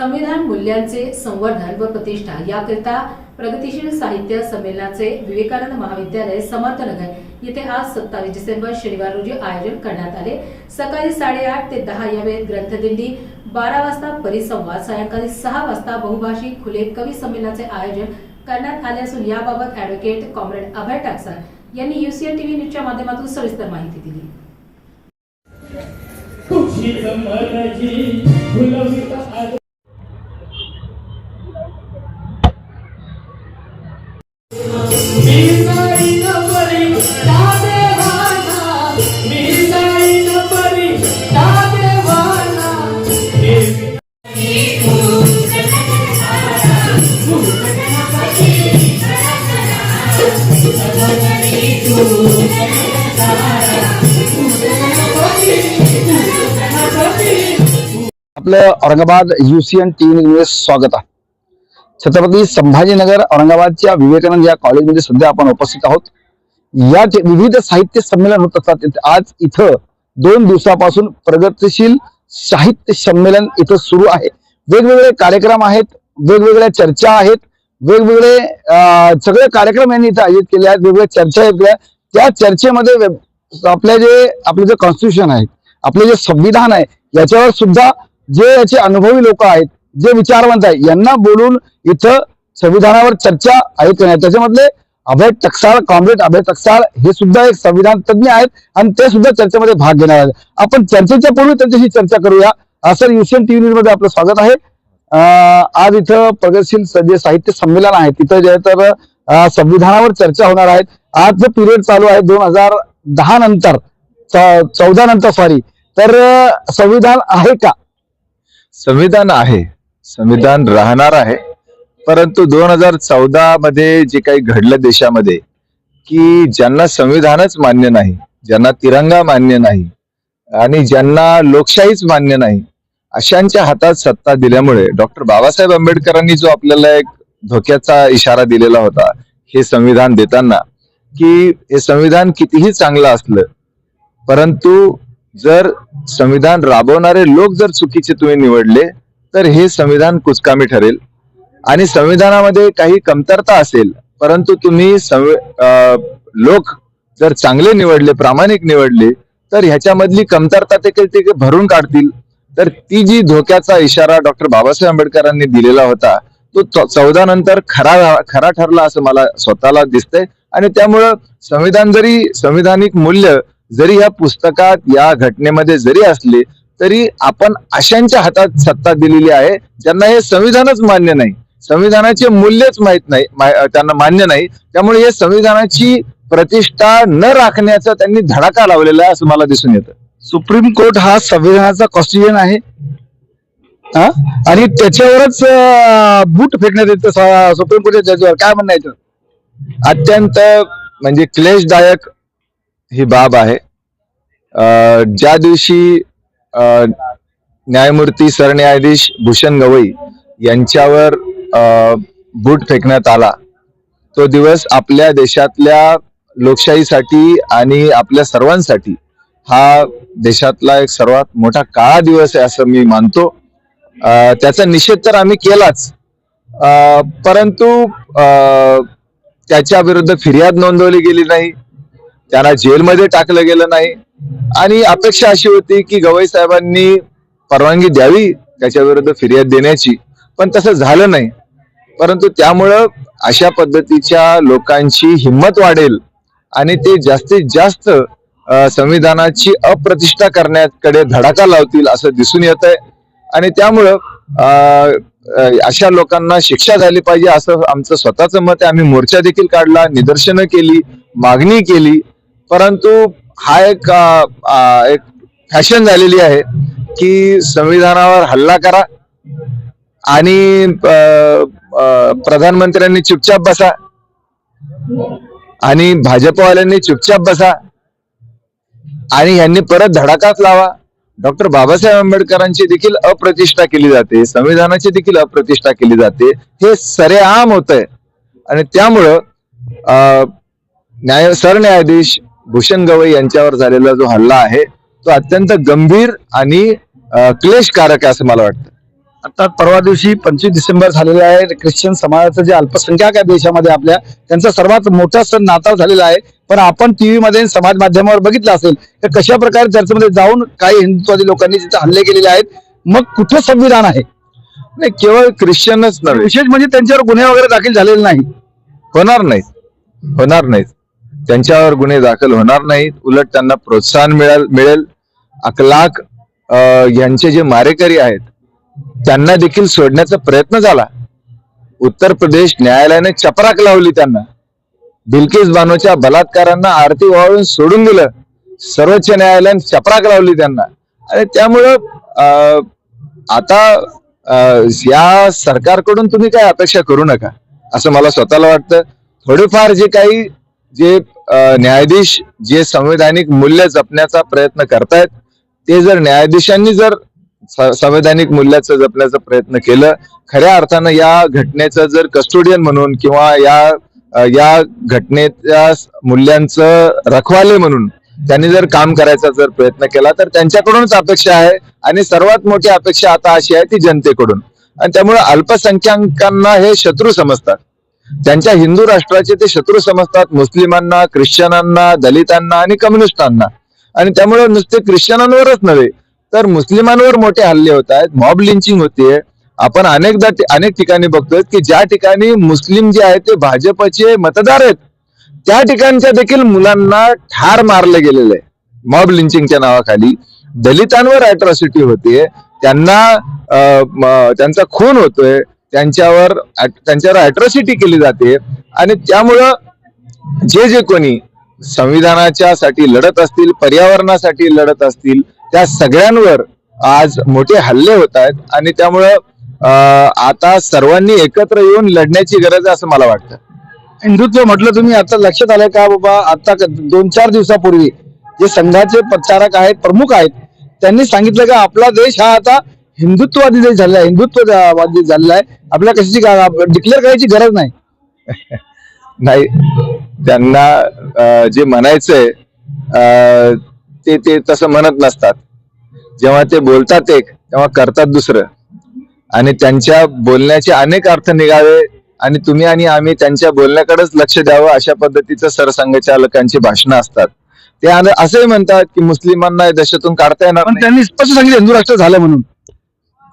संविधान मूल्यांचे संवर्धन व प्रतिष्ठा याकरिता प्रगतीशील साहित्य संमेलनाचे विवेकानंद महाविद्यालय समर्थनगर येथे आज सत्तावीस डिसेंबर शनिवार रोजी आयोजन करण्यात आले. सकाळी साडेआठ ते दहा या वेळेत ग्रंथदिंडी बारा वाजता परिसंवाद सायंकाळी सहा वाजता बहुभाषिक खुले कवी संमेलनाचे आयोजन करण्यात आले असून याबाबत अॅडव्होकेट कॉम्रेड अभय टाकसाळ यांनी युसीएन टीव्ही न्यूजच्या माध्यमातून सविस्तर माहिती दिली. आपलं औरंगाबाद युसीएन टी न्यूज स्वागत आहे. छत्रपती संभाजीनगर औरंगाबादच्या विवेकानंद या कॉलेजमध्ये सध्या आपण उपस्थित आहोत. या विविध साहित्य संमेलन होत असतात. आज इथं दोन दिवसापासून प्रगतिशील साहित्य संमेलन इथं सुरू आहे. वेगवेगळे कार्यक्रम आहेत वेगवेगळ्या चर्चा आहेत वेगवेगळे सगळे कार्यक्रम यांनी इथं आयोजित केले आहेत वेगवेगळ्या चर्चा आहेत. त्या चर्चेमध्ये आपल्या जे आपले जे कॉन्स्टिट्यूशन आहे आपले जे संविधान आहे याच्यावर सुद्धा जे याचे अनुभवी लोक आहेत जे विचारवंत आहे यांना बोलून इथं संविधानावर चर्चा ऐकण्यात त्याच्यामधले अभय टकसाळ कॉम्रेड अभय टकसाळ हे सुद्धा एक संविधान तज्ञ आहेत आणि ते सुद्धा चर्चेमध्ये भाग घेणार आहेत. आपण चर्चेच्या पूर्वी त्यांच्याशी चर्चा करूया. असं युसीएन टीव्ही न्यूजमध्ये आपलं स्वागत आहे. आज इथं प्रगतशील जे साहित्य संमेलन आहे. तिथं जे तर संविधानावर चर्चा होणार आहेत आज जो पिरियड चालू आहे दोन हजार दहा नंतर चौदा नंतर सॉरी तर संविधान आहे का? संविधान आहे. संविधान राहणार आहे. परंतु दोन हजार चौदा मध्ये जे काही घडलं देशामध्ये की ज्यांना संविधानच मान्य नाही ज्यांना तिरंगा मान्य नाही आणि ज्यांना लोकशाहीच मान्य नाही अशांच्या हातात सत्ता दिल्यामुळे डॉक्टर बाबासाहेब आंबेडकरांनी जो आपल्याला एक धोक्याचा इशारा दिलेला होता हे संविधान देताना की हे संविधान कितीही चांगलं असलं परंतु जर संविधान राबवणारे लोक जर चुकीचे तुम्ही निवडले तर हे संविधान कुचकामी ठरेल. आणि संविधानामध्ये काही कमतरता असेल परंतु तुम्ही संवि- लोक जर चांगले निवडले प्रामाणिक निवडले तर ह्याच्यामधली कमतरता ते काही ते भरून काढतील. तर ती जी धोक्याचा इशारा डॉक्टर बाबासाहेब आंबेडकरांनी दिलेला होता तो चौ- चौदा नंतर खरा खरा ठरला असं मला स्वतःला दिसतंय. आणि त्यामुळं संविधान जरी संविधानिक मूल्य जरी या पुस्तकात या घटनेमध्ये जरी असले तरी आपण अशांच्या हातात सत्ता दिलेली आहे ज्यांना हे संविधानच मान्य नाही. संविधानाचे मूल्यच माहीत नाही त्यांना मान्य नाही. त्यामुळे हे संविधानाची प्रतिष्ठा न राखण्याचा त्यांनी धडाका लावलेला आहे असं मला दिसून येतं. सुप्रीम कोर्ट हा संविधानाचा कॉन्स्टिट्युशन आहे. हा? आणि त्याच्यावरच बूट फेकण्यात येतं सुप्रीम कोर्टच्या जजवर काय म्हणणं आहे अत्यंत म्हणजे क्लेशदायक ही बाब आहे. ज्या दिवशी न्यायमूर्ती सरन्यायाधीश भूषण गवई यांच्यावर बूट फेकण्यात आला तो दिवस आपल्या देशातल्या लोकशाहीसाठी आणि आपल्या सर्वांसाठी हा देशातला एक सर्वात मोठा काळा दिवस आहे असं मी मानतो. त्याचा निषेध तर आम्ही केलाच. परंतु त्याच्या विरुद्ध फिर्याद नोंदवली गेली नाही. त्यांना जेलमध्ये टाकलं गेलं नाही. आणि अपेक्षा अशी होती की गवई साहेबांनी परवानगी द्यावी त्याच्या विरुद्ध फिर्याद देण्याची. पण तसं झालं नाही. परंतु त्यामुळं अशा पद्धतीच्या लोकांची हिंमत वाढेल आणि ते जास्तीत जास्त संविधानाची अप्रतिष्ठा करण्याकडे धडाका लावतील असं दिसून येत आहे आणि त्यामुळं अशा लोकांना शिक्षा झाली पाहिजे असं आमचं स्वतःचं मत आहे. आम्ही मोर्चा देखील काढला निदर्शनं केली मागणी केली. परंतु हा एक एक फॅशन झालेली आहे की संविधानावर हल्ला करा आणि प्रधानमंत्र्यांनी चुपचाप बसा आणि भाजपवाल्यांनी चुपचाप बसा आणि ह्यांनी परत धडाकाच लावा. डॉक्टर बाबासाहेब आंबेडकरांची देखील अप्रतिष्ठा केली जाते संविधानाची देखील अप्रतिष्ठा केली जाते. हे सरेआम होत आहे आणि त्यामुळं न्याय सरन्यायाधीश भूषण गवई यांच्यावर झालेला जो हल्ला आहे तो अत्यंत गंभीर आणि क्लेशकारक आहे असं मला वाटतं. आता परवा दिवशी पंचवीस डिसेंबर झालेला आहे ख्रिश्चन समाजाचं जे अल्पसंख्याक आहे देशामध्ये आपल्या त्यांचा सर्वात मोठा सण नाताळ झालेला आहे. पण आपण टीव्ही मध्ये समाज माध्यमावर बघितलं असेल तर कशा प्रकारे चर्चेमध्ये जाऊन काही हिंदुत्वादी लोकांनी तिथे हल्ले केलेले आहेत मग कुठं संविधान आहे? नाही केवळ ख्रिश्चनच नव्हे. विशेष म्हणजे त्यांच्यावर गुन्हे वगैरे दाखल झालेले नाही. होणार नाहीत. होणार नाहीत. त्यांच्यावर गुन्हे दाखल होणार नाहीत उलट त्यांना प्रोत्साहन मिळेल मिळेल. अकलाक यांचे जे मारेकरी आहेत त्यांना देखील सोडण्याचा प्रयत्न झाला. उत्तर प्रदेश न्यायालयाने चपराक लावली त्यांना. बिल्किस बानोच्या बलात्कारांना आरती वाळून सोडून दिलं. सर्वोच्च न्यायालयाने चपराक लावली त्यांना. आणि त्यामुळं आता या सरकारकडून तुम्ही काय अपेक्षा करू नका असं मला स्वतःला वाटतं. थोडेफार जे काही जे न्यायाधीश जे संवैधानिक मूल्य जपण्याचा प्रयत्न करतायत ते जर न्यायाधीशांनी जर संवैधानिक मूल्याचं जपण्याचा प्रयत्न केलं खऱ्या अर्थानं या घटनेचं जर कस्टोडियन म्हणून किंवा या या घटनेच्या मूल्यांचं रखवाले म्हणून त्यांनी जर काम करायचा जर प्रयत्न केला तर त्यांच्याकडूनच अपेक्षा आहे आणि सर्वात मोठी अपेक्षा आता अशी आहे ती जनतेकडून. आणि त्यामुळे अल्पसंख्याकांना हे शत्रू समजतात. त्यांच्या हिंदू राष्ट्राचे ते शत्रू समजतात मुस्लिमांना ख्रिश्चनांना दलितांना आणि कम्युनिस्टांना. आणि त्यामुळे नुसते ख्रिश्चनांवरच नव्हे तर मुस्लिमांवर मोठे हल्ले होत आहेत मॉब लिंचिंग होतीये. आपण अनेकदा अनेक ठिकाणी बघतोय की ज्या ठिकाणी मुस्लिम जे आहेत ते भाजपचे मतदार आहेत त्या ठिकाणच्या देखील मुलांना ठार मारलं गेलेलं. आहे मॉब लिंचिंगच्या नावाखाली. दलितांवर अॅट्रॉसिटी होतीये त्यांना त्यांचा खून होतोय. त्यांच्यावर त्यांच्यावर अॅट्रॉसिटी केली जाते. आणि त्यामुळं जे जे कोणी संविधानाच्या साठी लढत असतील पर्यावरणासाठी लढत असतील त्या सगळ्यांवर आज मोठे हल्ले होत आहेत. आणि त्यामुळं आता सर्वांनी एकत्र येऊन लढण्याची गरज आहे असं मला वाटतं. हिंदुत्व म्हटलं तुम्ही आता लक्षात आलंय का बाबा? आता दोन चार दिवसापूर्वी जे संघाचे प्रचारक आहेत प्रमुख आहेत त्यांनी सांगितलं का आपला देश हा आता हिंदुत्ववादी देश झालेला आहे हिंदुत्ववादी झालेला आहे आपल्याला कशाची डिक्लेअर करायची गरज नाही. नाही त्यांना जे म्हणायचंय ते ते तसं म्हणत नसतात. जेव्हा ते बोलतात एक तेव्हा करतात दुसरं. आणि त्यांच्या बोलण्याचे अनेक अर्थ निघावे आणि तुम्ही आणि आम्ही त्यांच्या बोलण्याकडेच लक्ष द्यावं अशा पद्धतीचं सरसंघचालकांची भाषणं असतात. ते असंही म्हणतात की मुस्लिमांना देशातून काढता येणार. त्यांनी स्पष्ट सांगितलं हिंदू राष्ट्र झालं म्हणून.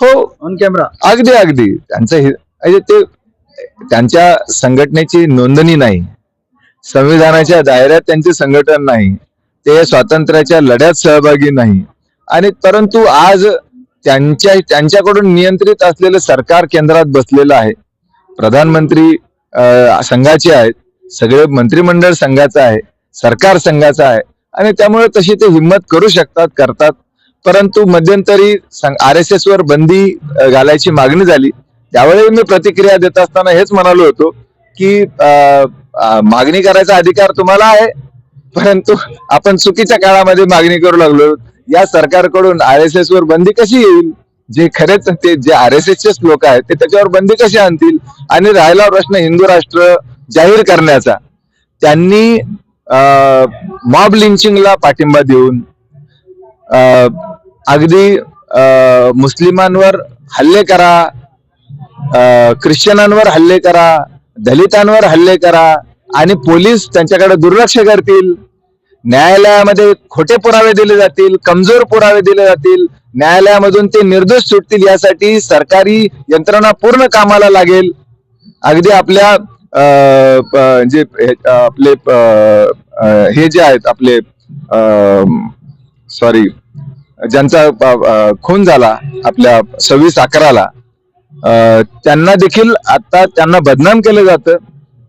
हो. ऑन कॅमेरा अगदी अगदी. त्यांचं हे म्हणजे ते त्यांच्या संघटनेची नोंदणी नाही. संविधानाच्या दायऱ्यात त्यांचे संघटन नाही. ते स्वातंत्र्याच्या लढ्यात सहभागी नाही. आणि परंतु आज त्यांच्या त्यांच्याकडून नियंत्रित असलेलं सरकार केंद्रात बसलेलं आहे. प्रधानमंत्री संघाचे आहेत. सगळे मंत्रिमंडळ संघाचं आहे. सरकार संघाचं आहे. आणि त्यामुळे तशी ते हिंमत करू शकतात करतात. परंतु मध्यंतरी आर एस एस वर बंदी घालायची मागणी झाली. त्यावेळी मी प्रतिक्रिया देत असताना हेच म्हणालो होतो की मागणी करायचा अधिकार तुम्हाला आहे परंतु आपण चुकीच्या काळामध्ये मागणी करू लागलो. या सरकारकडून आर एस एस वर बंदी कशी येईल? जे खरेच ते जे आर एस एसचेच लोक आहेत ते त्याच्यावर बंदी कशी आणतील? आणि राहिला प्रश्न हिंदू राष्ट्र जाहीर करण्याचा. त्यांनी मॉब लिंचिंगला पाठिंबा देऊन अगदी मुस्लिमांवर हल्ले करा ख्रिश्चनांवर हल्ले करा दलितांवर हल्ले करा आणि पोलीस त्यांच्याकडे दुर्लक्ष करतील. न्यायालयामध्ये खोटे पुरावे दिले जातील कमजोर पुरावे दिले जातील. न्यायालयामधून ते निर्दोष सुटतील यासाठी सरकारी यंत्रणा पूर्ण कामाला लागेल. अगदी आपल्या प- जे हे- आपले हे जे आहेत आपले सॉरी ज्यांचा खून झाला आपल्या सव्वीस अकराला त्यांना देखील आता त्यांना बदनाम केलं जातं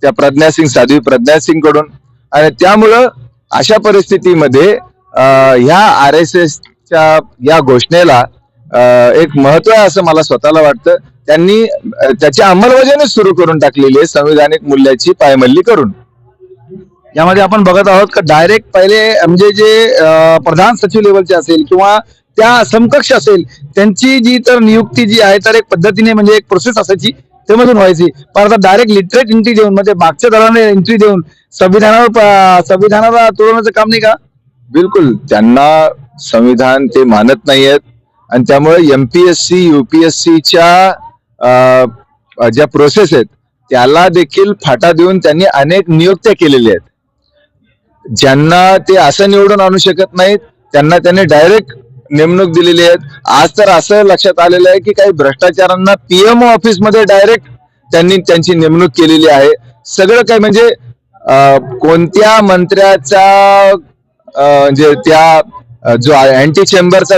त्या प्रज्ञा सिंग साध्वी प्रज्ञा सिंगकडून आणि त्यामुळं अशा परिस्थितीमध्ये ह्या आर एस एसच्या या घोषणेला एक महत्त्व आहे असं मला स्वतःला वाटतं. त्यांनी त्याची अंमलबजावणी सुरू करून टाकलेली आहे संविधानिक मूल्याची पायमल्ली करून. यामध्ये आपण बघत आहोत का डायरेक्ट पहिले म्हणजे जे प्रधान सचिव लेवलचे असेल किंवा त्या समकक्ष असेल त्यांची जी तर नियुक्ती जी आहे तर एक पद्धतीने म्हणजे एक प्रोसेस असायची त्यामधून व्हायची. पण आता डायरेक्ट लिटरेट एंट्री देऊन म्हणजे मागच्या दराने एंट्री देऊन संविधानावर संविधानाला तोडवण्याचं काम नाही का? बिलकुल. त्यांना संविधान ते मानत नाहीयेत. आणि त्यामुळे एमपीएससी युपीएससीच्या ज्या प्रोसेस आहेत त्याला देखील फाटा देऊन त्यांनी अनेक नियुक्त्या केलेल्या आहेत. ज्यांना ते असं निवडून आणू शकत नाहीत त्यांना त्यांनी डायरेक्ट नेमणूक दिलेली आहे. आज तर असं लक्षात आलेलं आहे की काही भ्रष्टाचारांना पीएमओ ऑफिसमध्ये डायरेक्ट त्यांनी त्यांची नेमणूक केलेली आहे. सगळं काही म्हणजे कोणत्या मंत्र्याचा म्हणजे त्या जो अँटी चेंबरचा